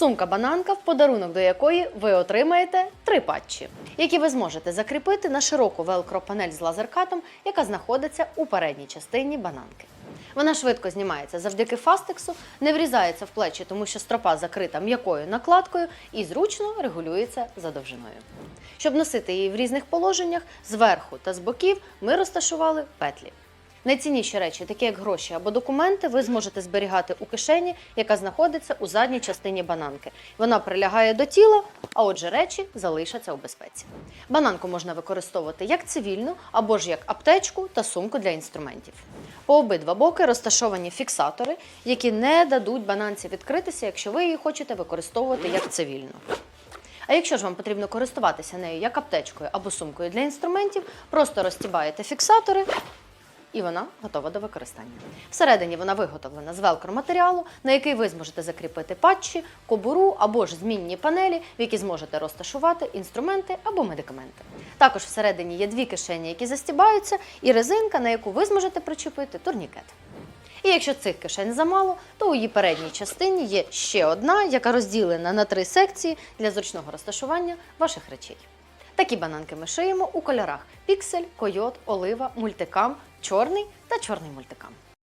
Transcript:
Сумка-бананка, в подарунок до якої ви отримаєте три патчі, які ви зможете закріпити на широку велкро-панель з лазеркатом, яка знаходиться у передній частині бананки. Вона швидко знімається завдяки фастексу, не врізається в плечі, тому що стропа закрита м'якою накладкою і зручно регулюється за довжиною. Щоб носити її в різних положеннях, зверху та з боків ми розташували петлі. Найцінніші речі, такі як гроші або документи, ви зможете зберігати у кишені, яка знаходиться у задній частині бананки. Вона прилягає до тіла, а отже, речі залишаться у безпеці. Бананку можна використовувати як цивільну або ж як аптечку та сумку для інструментів. По обидва боки розташовані фіксатори, які не дадуть бананці відкритися, якщо ви її хочете використовувати як цивільну. А якщо ж вам потрібно користуватися нею як аптечкою або сумкою для інструментів, просто розтібаєте фіксатори і вона готова до використання. Всередині вона виготовлена з велкро матеріалу, на який ви зможете закріпити патчі, кобуру або ж змінні панелі, в які зможете розташувати інструменти або медикаменти. Також всередині є дві кишені, які застібаються, і резинка, на яку ви зможете причепити турнікет. І якщо цих кишень замало, то у її передній частині є ще одна, яка розділена на три секції для зручного розташування ваших речей. Такі бананки ми шиємо у кольорах піксель, койот, олива, мультикам, чорний та чорний мультикам.